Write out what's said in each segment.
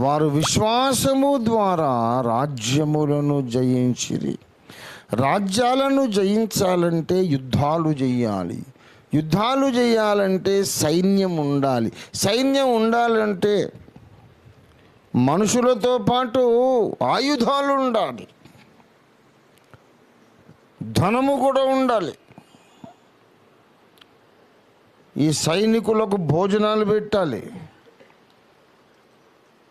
వారు విశ్వాసము ద్వారా రాజ్యములను జయించిరి. రాజ్యాలను జయించాలంటే యుద్ధాలు చేయాలి యుద్ధాలు చేయాలంటే సైన్యం ఉండాలి. సైన్యం ఉండాలంటే మనుషులతో పాటు ఆయుధాలు ఉండాలి. ధనము కూడా ఉండాలి. ఈ సైనికులకు భోజనాలు పెట్టాలి.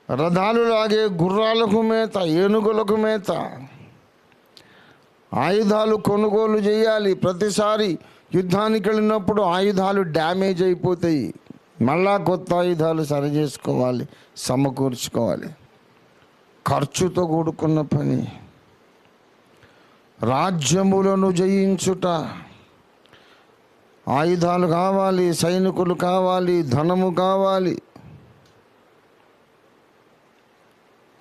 రథాలు లాగే గుర్రాలకు మేత ఏనుగులకు మేత ఆయుధాలు కొనుగోలు చేయాలి. ప్రతిసారి యుద్ధానికి వెళ్ళినప్పుడు ఆయుధాలు డ్యామేజ్ అయిపోతాయి. మళ్ళా కొత్త ఆయుధాలు సరి చేసుకోవాలి సమకూర్చుకోవాలి. ఖర్చుతో కూడుకున్న పని. రాజ్యములను జయించుట. ఆయుధాలు కావాలి సైనికులు కావాలి ధనము కావాలి.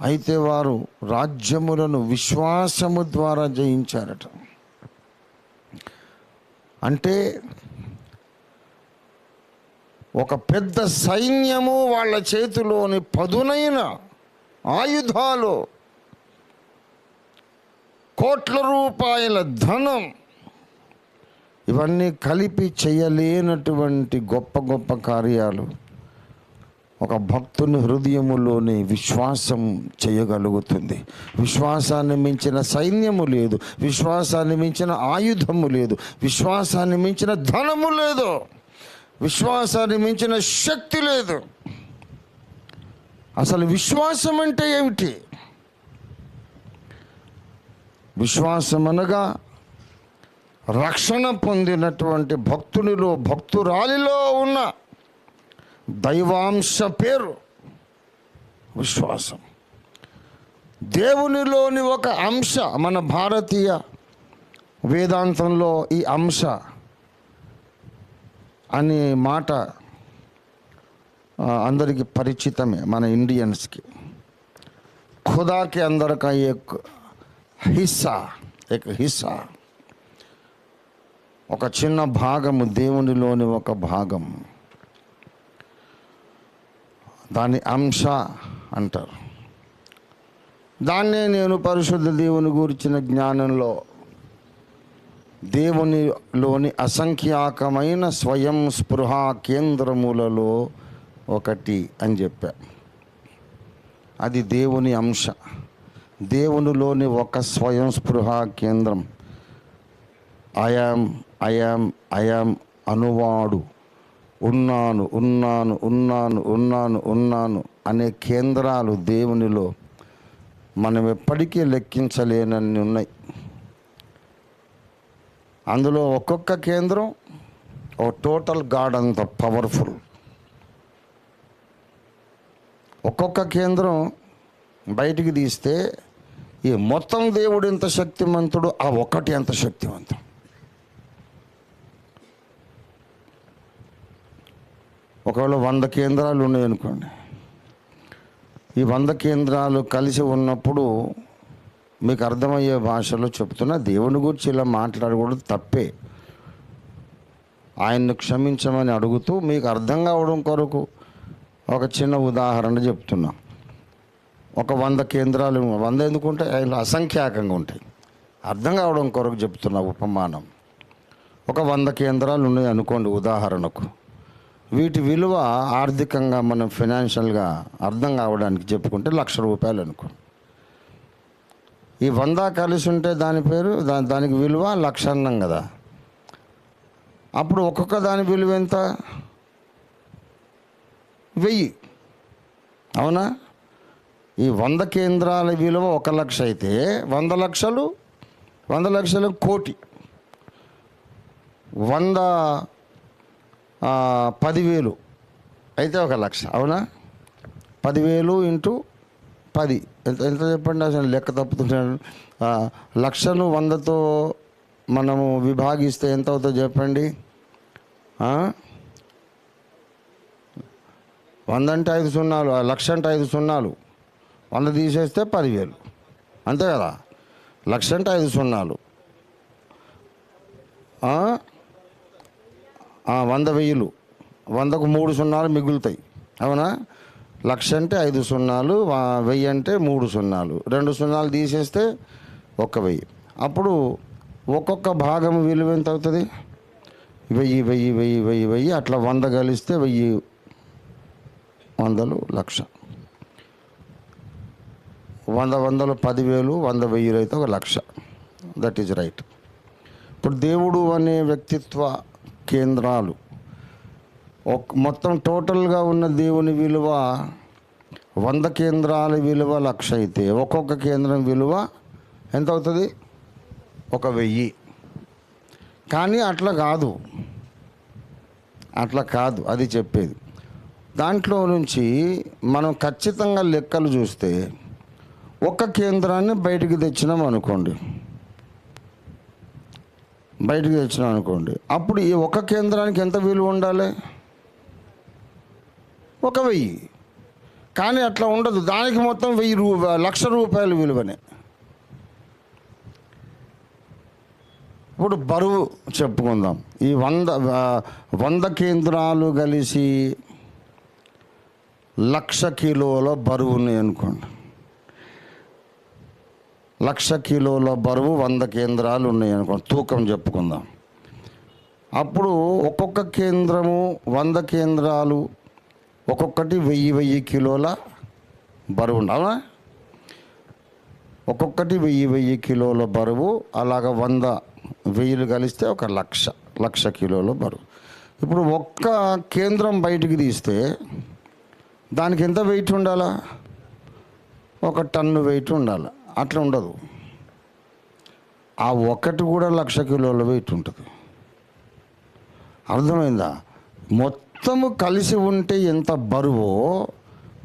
అయితే వారు రాజ్యములను విశ్వాసము ద్వారా జయించారట. అంటే ఒక పెద్ద సైన్యము వాళ్ళ చేతిలోని పదునైన ఆయుధాలు కోట్ల రూపాయల ధనం ఇవన్నీ కలిపి చేయలేనటువంటి గొప్ప గొప్ప కార్యాలు. ఒక భక్తుని హృదయములోని విశ్వాసం చేయగలుగుతుంది. విశ్వాసాన్ని మించిన సైన్యము లేదు. విశ్వాసాన్ని మించిన ఆయుధము లేదు. విశ్వాసాన్ని మించిన ధనము లేదు. విశ్వాసాన్ని మించిన శక్తి లేదు. అసలు విశ్వాసం అంటే ఏమిటి? విశ్వాసం అనగా రక్షణ పొందినటువంటి భక్తునిలో భక్తురాలిలో ఉన్న దైవాంశ పేరు విశ్వాసం. దేవునిలోని ఒక అంశ మన భారతీయ వేదాంతంలో ఈ అంశ అనే మాట అందరికీ పరిచితమే మన ఇండియన్స్కి. ఖుదాకి అందరికీ హిస్సా ఎక్ హిస్సా. ఒక చిన్న భాగము దేవునిలోని ఒక భాగం దాన్ని అంశ అంటారు. దాన్నే నేను పరిశుద్ధ దేవుని గురించిన జ్ఞానంలో దేవునిలోని అసంఖ్యాకమైన స్వయం స్పృహ కేంద్రములలో ఒకటి అని చెప్పా. అది దేవుని అంశ. దేవునిలోని ఒక స్వయం స్పృహ కేంద్రం. I am I am I am అనువాడు. ఉన్నాను ఉన్నాను ఉన్నాను ఉన్నాను ఉన్నాను అనే కేంద్రాలు దేవునిలో మనం ఎప్పటికీ లెక్కించలేనన్ని ఉన్నాయి. అందులో ఒక్కొక్క కేంద్రం ఓ టోటల్ గాడ్ అంత పవర్ఫుల్. ఒక్కొక్క కేంద్రం బయటికి తీస్తే ఈ మొత్తం దేవుడు ఎంత శక్తిమంతుడు ఆ ఒక్కటి ఎంత శక్తివంతుడు. ఒకవేళ వంద కేంద్రాలు ఉన్నాయనుకోండి ఈ వంద కేంద్రాలు కలిసి ఉన్నప్పుడు మీకు అర్థమయ్యే భాషలో చెప్తున్నా దేవుని గురించి ఇలా మాట్లాడకూడదు తప్పే. ఆయన్ను క్షమించమని అడుగుతూ మీకు అర్థం కావడం కొరకు ఒక చిన్న ఉదాహరణ చెప్తున్నా. ఒక వంద కేంద్రాలు వంద ఎందుకుంటే ఆయన అసంఖ్యాకంగా ఉంటాయి. అర్థం కావడం కొరకు చెప్తున్నా ఉపమానం. ఒక వంద కేంద్రాలు ఉన్నాయి అనుకోండి ఉదాహరణకు. వీటి విలువ ఆర్థికంగా మనం ఫినాన్షియల్గా అర్థం కావడానికి చెప్పుకుంటే లక్ష రూపాయలు అనుకో. ఈ వంద కలిసి ఉంటే దాని పేరు దా దానికి విలువ లక్ష అన్నం కదా. అప్పుడు ఒక్కొక్క దాని విలువ ఎంత? వెయ్యి. అవునా? ఈ వంద కేంద్రాల విలువ ఒక లక్ష అయితే వంద లక్షలు వంద లక్షలు కోటి. వంద పదివేలు. అయితే ఒక లక్ష అవునా? పదివేలు ఇంటూ పది. ఎంత ఎంత చెప్పండి అసలు? లెక్క తప్పుతున్నాను లక్షను వందతో మనము విభాగిస్తే ఎంత అవుతుందో చెప్పండి. వంద అంటే ఐదు సున్నాలు ఆ, లక్ష అంటే ఐదు సున్నాలు. వంద తీసేస్తే పదివేలు. అంతే కదా? లక్ష అంటే ఐదు సున్నాలు. వంద వెయ్యిలు. వందకు మూడు సున్నాలు మిగులుతాయి. అవునా? లక్ష అంటే ఐదు సున్నాలు వెయ్యి అంటే మూడు సున్నాలు. రెండు సున్నాలు తీసేస్తే ఒక వెయ్యి. అప్పుడు ఒక్కొక్క భాగం విలువ ఎంత అవుతుంది? వెయ్యి వెయ్యి వెయ్యి వెయ్యి వెయ్యి. అట్లా వంద కలిస్తే వెయ్యి వందలు లక్ష. వంద వందలు పదివేలు వంద వెయ్యిలు అయితే ఒక లక్ష. దట్ ఈజ్ రైట్ ఇప్పుడు దేవుడు అనే వ్యక్తిత్వ కేంద్రాలు. ఒక మొత్తం టోటల్గా ఉన్న దేవుని విలువ వంద కేంద్రాల విలువ లక్ష అయితే ఒక్కొక్క కేంద్రం విలువ ఎంత అవుతుంది? ఒక వెయ్యి. కానీ అట్లా కాదు. అట్లా కాదు అది చెప్పేది. దాంట్లో నుంచి మనం ఖచ్చితంగా లెక్కలు చూస్తే ఒక్క కేంద్రాన్ని బయటికి తెచ్చినాం అనుకోండి. బయటకు తెచ్చినాం అనుకోండి. అప్పుడు ఈ ఒక కేంద్రానికి ఎంత విలువ ఉండాలి? ఒక వెయ్యి. కానీ అట్లా ఉండదు. దానికి మొత్తం వెయ్యి రూ లక్ష రూపాయల విలువనే. ఇప్పుడు బరువు చెప్పుకుందాం. ఈ వంద వంద కేంద్రాలు కలిసి లక్ష కిలోల బరువుని అనుకోండి. లక్ష కిలోల బరువు వంద కేంద్రాలు ఉన్నాయి అనుకోండి తూకం చెప్పుకుందాం. అప్పుడు ఒక్కొక్క కేంద్రము వంద కేంద్రాలు ఒక్కొక్కటి వెయ్యి వెయ్యి కిలోల బరువు ఉండాలా? ఒక్కొక్కటి వెయ్యి వెయ్యి కిలోల బరువు అలాగ వంద వెయ్యిలు కలిస్తే ఒక లక్ష లక్ష కిలోల బరువు. ఇప్పుడు ఒక్క కేంద్రం బయటికి తీస్తే దానికి ఎంత వెయిట్ ఉండాలా? ఒక టన్ను వెయిట్ ఉండాలి? అట్లా ఉండదు. ఆ ఒక్కటి కూడా లక్ష కిలోల వెయిట్ ఉంటుంది అర్థమైందా? మొత్తము కలిసి ఉంటే ఎంత బరువో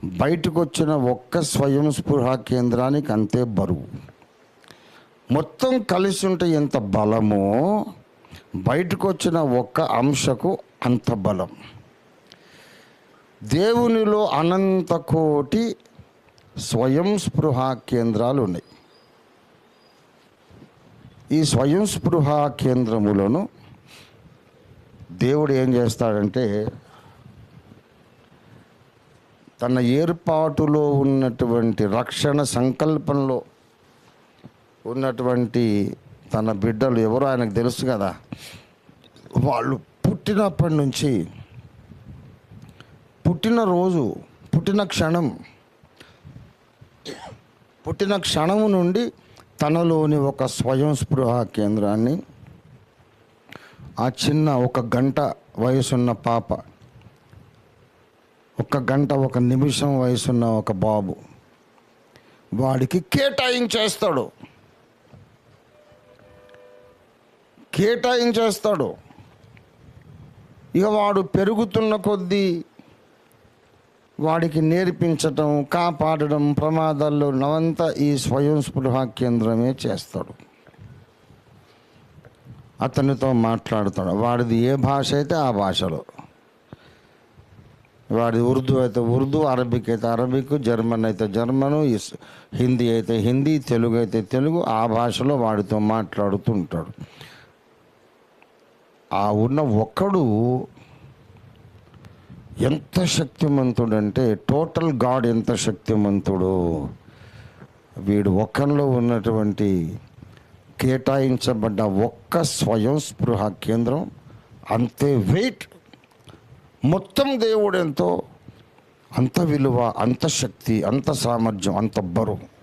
బయటకు వచ్చిన ఒక్క స్వయం స్పృహ కేంద్రానికి అంతే బరువు. మొత్తం కలిసి ఉంటే ఎంత బలమో బయటకు వచ్చిన ఒక్క అంశకు అంత బలం. దేవునిలో అనంత కోటి స్వయం స్పృహ కేంద్రాలు ఉన్నాయి ఈ స్వయం స్పృహ కేంద్రములను దేవుడు ఏం చేస్తాడంటే తన ఏర్పాటులో ఉన్నటువంటి రక్షణ సంకల్పంలో ఉన్నటువంటి తన బిడ్డలు ఎవరో ఆయనకు తెలుసు కదా వాళ్ళు పుట్టినప్పటి నుంచి పుట్టిన రోజు పుట్టిన క్షణం పుట్టిన క్షణము నుండి తనలోని ఒక స్వయం స్పృహ కేంద్రాన్ని ఆ చిన్న ఒక గంట వయసున్న పాప ఒక గంట ఒక నిమిషం వయసున్న ఒక బాబు వాడికి కేటాయించేస్తాడు. కేటాయించేస్తాడు. ఇక వాడు పెరుగుతున్న కొద్దీ వాడికి నేర్పించటం కాపాడడం ప్రమాదాల్లో నవంతా ఈ స్వయం స్పృహ కేంద్రమే చేస్తాడు. అతనితో మాట్లాడుతాడు. వాడిది ఏ భాష అయితే ఆ భాషలో. వాడి ఉర్దూ అయితే ఉర్దూ అరబిక్ అయితే అరబిక్ జర్మన్ అయితే జర్మను హిందీ అయితే హిందీ తెలుగు అయితే తెలుగు ఆ భాషలో వాడితో మాట్లాడుతూ ఉంటాడు ఆ ఉన్న ఒక్కడు ఎంత శక్తిమంతుడంటే టోటల్ గాడ్ ఎంత శక్తిమంతుడు. వీడు ఒక్కనిలో ఉన్నటువంటి కేటాయించబడ్డ ఒక్క స్వయం స్పృహ కేంద్రం అంతే వెయిట్. మొత్తం దేవుడు ఎంతో అంత విలువ అంత శక్తి అంత సామర్థ్యం అంత బరువు.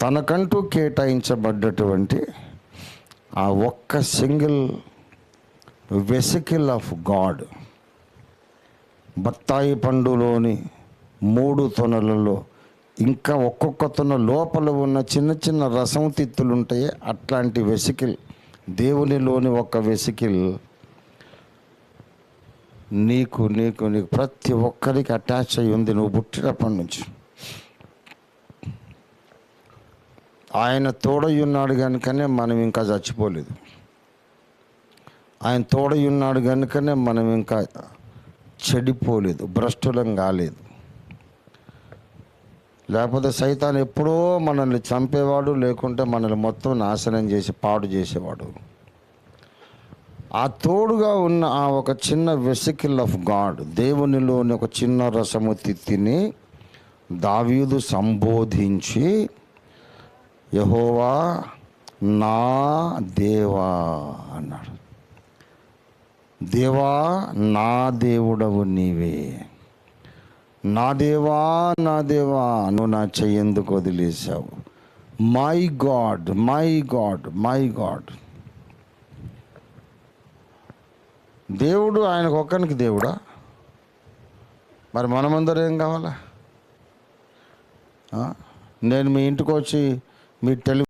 తనకంటూ కేటాయించబడ్డటువంటి ఆ ఒక్క సింగిల్ వెసికిల్ ఆఫ్ గాడ్. బత్తాయి పండులోని మూడు తొనలలో ఇంకా ఒక్కొక్క తొన లోపల ఉన్న చిన్న చిన్న రసం తిత్తులు ఉంటాయి అట్లాంటి వెసికిల్ దేవునిలోని ఒక వెసికిల్ నీకు నీకు నీకు ప్రతి ఒక్కరికి అటాచ్ అయి ఉంది. నువ్వు పుట్టినప్పటి నుంచి. ఆయన తోడయ్యున్నాడు ఉన్నాడు కనుకనే మనం ఇంకా చచ్చిపోలేదు. ఆయన తోడై ఉన్నాడు కనుకనే మనం ఇంకా చెడిపోలేదు భ్రష్టులం కాలేదు. లేకపోతే సైతాన్ ఎప్పుడో మనల్ని చంపేవాడు లేకుంటే మనల్ని మొత్తం నాశనం చేసి పాడు చేసేవాడు. ఆ తోడుగా ఉన్న ఆ ఒక చిన్న వెసికిల్ ఆఫ్ గాడ్ దేవునిలోని ఒక చిన్న రసము తిత్తిని దావీదు సంబోధించి యహోవా నా దేవా అన్నాడు. దేవా నా దేవుడవు నీవే. నా దేవా నా దేవా నువ్వు నా చెయ్యేందుకు వదిలేసావు my god my god my god దేవుడు ఆయనకు ఒక్కనికి దేవుడా? మరి మనమందరం ఏం కావాలా? నేను మీ ఇంటికి వచ్చి మీ టెలి